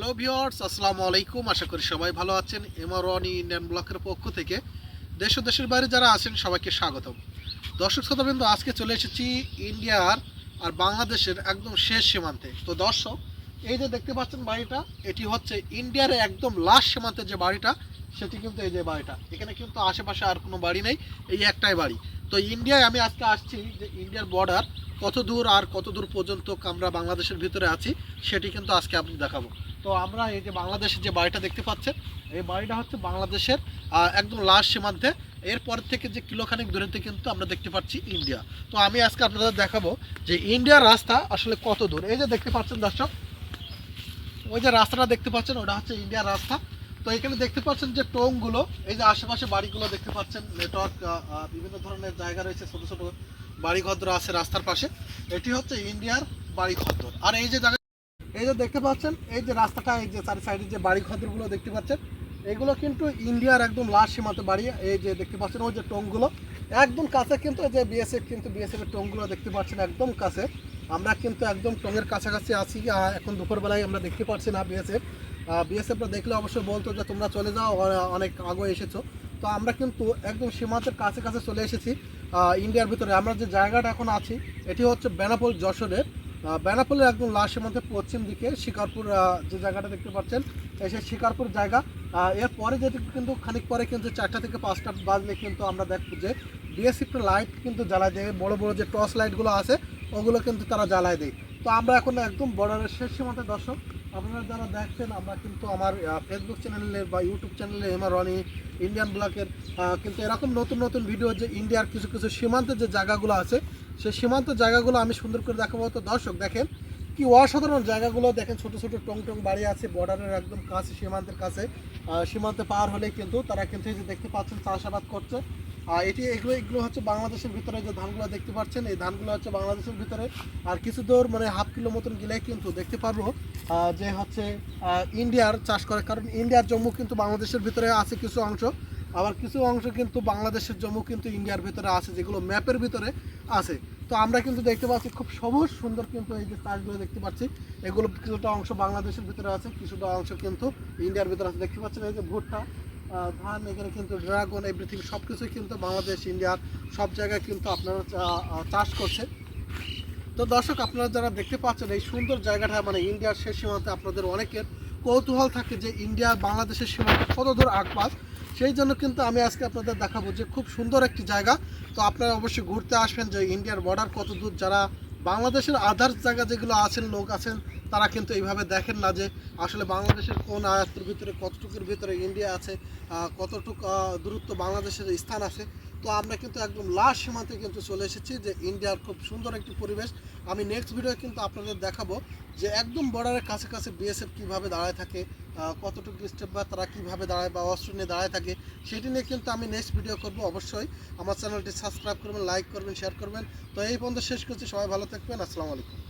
Hello viewers আসসালামু আলাইকুম। আশা করি সবাই ভালো আছেন। এমআরওয়ানি ইন্ডিয়ান ব্লকের পক্ষ থেকে দেশ ও দেশের বাইরে যারা আছেন, সবাইকে স্বাগতম। দর্শক শ্রোতাবৃন্দ, আজকে চলে এসেছি ইন্ডিয়ার আর বাংলাদেশের একদম শেষ সীমান্তে। তো দর্শক, এই যে দেখতে পাচ্ছেন বাড়িটা, এটি হচ্ছে ইন্ডিয়ার একদম লাস্ট সীমান্তের যে বাড়িটা, সেটি কিন্তু এই যে বাড়িটা। এখানে কিন্তু আশেপাশে আর কোনো বাড়ি নেই, এই একটাই বাড়ি। তো ইন্ডিয়ায় আমি আজকে আসছি যে ইন্ডিয়ার বর্ডার কত দূর আর কত দূর পর্যন্ত আমরা বাংলাদেশের ভিতরে আছি, সেটি কিন্তু আজকে আপনি দেখাবো। তো আমরা এই যে বাংলাদেশের যে বাড়িটা দেখতে পাচ্ছেন, এই বাড়িটা হচ্ছে বাংলাদেশের একদম লাস্ট সীমান্তে। এরপর থেকে যে কিলোখানিক দূরত্বে কিন্তু আমরা দেখতে পাচ্ছি ইন্ডিয়া। তো আমি আজকে আপনাদের দেখাবো যে ইন্ডিয়ার রাস্তা আসলে কত দূর। এই যে দেখতে পাচ্ছেন দর্শক, ওই যে রাস্তাটা দেখতে পাচ্ছেন, ওটা হচ্ছে ইন্ডিয়ার রাস্তা। তো এখানে দেখতে পাচ্ছেন যে টোংগুলো এই যে আশেপাশে বাড়িগুলো দেখতে পাচ্ছেন, নেটওয়ার্ক বিভিন্ন ধরনের জায়গা রয়েছে, ছোট ছোট বাড়ি ঘদ্র আছে রাস্তার পাশে। এটি হচ্ছে ইন্ডিয়ার বাড়ি ঘদ্র আর এই যে এই যে দেখতে পাচ্ছেন, এই যে রাস্তাটা, এই যে চারি সাইডে যে বাড়ি ঘদ্রগুলো দেখতে পাচ্ছেন, এগুলো কিন্তু ইন্ডিয়ার একদম লাস্ট সীমাতে বাড়ি। এই যে দেখতে পাচ্ছেন, ওই যে টোংগুলো, একদম কাছে কিন্তু এই যে বিএসএফ কিন্তু বিএসএফ এর টোংগুলো দেখতে পাচ্ছেন একদম কাছে। আমরা কিন্তু একদম টঙের কাছাকাছি আছি এখন দুপুরবেলায় আমরা দেখতে পাচ্ছি না বিএসএফ বিএসএফরা দেখলে অবশ্যই বলতো যে, তোমরা চলে যাও অনেক আগে এসেছ। তো আমরা কিন্তু একদম সীমান্তের কাছে কাছে চলে এসেছি ইন্ডিয়ার ভিতরে। আমরা যে জায়গাটা এখন আছি, এটি হচ্ছে বেনাপোল যশোরের বেনাপোলের একদম লাস্ট সীমান্তের পশ্চিম দিকে শিকারপুর যে জায়গাটা দেখতে পাচ্ছেন সেই শিকারপুর জায়গা। এরপরে যেটি কিন্তু খানিক পরে কিন্তু চারটা থেকে পাঁচটা বাজলে কিন্তু আমরা দেখব যে বিএসএফের লাইট কিন্তু জ্বালায় দেয়, বড় বড় যে টর্চ লাইটগুলো আছে, ওগুলো কিন্তু তারা জ্বালায় দেয়। তো আমরা এখন একদম বর্ডারের শেষ সীমান্তে, দর্শক, আপনারা যারা দেখছেন, আমরা কিন্তু আমার ফেসবুক চ্যানেলে বা ইউটিউব চ্যানেলে এমআর রনি ইন্ডিয়ান ব্লকের কিন্তু এরকম নতুন নতুন ভিডিও যে ইন্ডিয়ার কিছু কিছু সীমান্তের যে জায়গাগুলো আছে সেই সীমান্ত জায়গাগুলো আমি সুন্দর করে দেখাবো। তো দর্শক, দেখেন কি অসাধারণ জায়গাগুলো। দেখেন ছোট ছোট, টং টং বাড়ি আছে বর্ডারের একদম কাছে, সীমান্তের কাছে। সীমান্তে পার হলেই কিন্তু তারা কিন্তু এই যে দেখতে পাচ্ছেন, চাষাবাদ করছে। আর এটি এগুলো এগুলো হচ্ছে বাংলাদেশের ভিতরে যে ধানগুলো দেখতে পাচ্ছেন, এই ধানগুলো হচ্ছে বাংলাদেশের ভিতরে। আর কিছু দূর মানে হাফ কিলো মতন গেলে কিন্তু দেখতে পারব যে হচ্ছে ইন্ডিয়ার চাষ করে। কারণ ইন্ডিয়ার জম্মু কিন্তু বাংলাদেশের ভিতরে আছে কিছু অংশ। আবার কিছু অংশ কিন্তু বাংলাদেশের জম্মু কিন্তু ইন্ডিয়ার ভিতরে আছে, যেগুলো ম্যাপের ভিতরে আছে। তো আমরা কিন্তু দেখতে পাচ্ছি খুব সবুজ সুন্দর কিন্তু এই যে চাষগুলো দেখতে পাচ্ছি। এগুলো কিছুটা অংশ বাংলাদেশের ভিতরে আছে, কিছুটা অংশ কিন্তু ইন্ডিয়ার ভিতরে আছে। দেখতে পাচ্ছেন এই যে ভুট্টা ধান, এখানে কিন্তু ড্রাগন, এভরিথিং সব কিছুই কিন্তু বাংলাদেশ, ইন্ডিয়ার সব জায়গায় কিন্তু আপনারা চাষ করছে। তো দর্শক, আপনারা যারা দেখতে পাচ্ছেন এই সুন্দর জায়গাটা মানে ইন্ডিয়ার শেষ সীমান্তে আপনাদের অনেকের কৌতূহল থাকে যে ইন্ডিয়া বাংলাদেশের সীমান্তে কত দূর আগপাস সেই জন্য কিন্তু আমি আজকে আপনাদের দেখাবো যে খুব সুন্দর একটি জায়গা। তো আপনারা অবশ্যই ঘুরতে আসবেন যে ইন্ডিয়ার বর্ডার কত দূর, যারা বাংলাদেশের আধার জায়গা যেগুলো আছেন, লোক আছেন তারা কিন্তু এইভাবে দেখেন না যে আসলে বাংলাদেশের কোন আয়াতের ভিতরে কতটুকুর ভিতরে ইন্ডিয়া আছে কতটুকু দূরত্ব বাংলাদেশের স্থান আছে। তো আমরা কিন্তু একদম লাস্ট সীমান্তে কিন্তু চলে এসেছি যে ইন্ডিয়ার খুব সুন্দর একটি পরিবেশ। আমি নেক্সট ভিডিও কিন্তু আপনাদের দেখাবো যে একদম বর্ডারের কাছে কাছে বিএসএফ কীভাবে দাঁড়ায় থাকে কতটুকু স্টেপ বা তারা কীভাবে দাঁড়ায় বা অস্ত্র নিয়ে দাঁড়ায় থাকে, সেটি নিয়ে কিন্তু আমি নেক্সট ভিডিও করব অবশ্যই। আমার চ্যানেলটি সাবস্ক্রাইব করবেন লাইক করবেন শেয়ার করবেন। তো এই পর্যন্ত শেষ করছি, সবাই ভালো থাকবেন, আসসালামু আলাইকুম।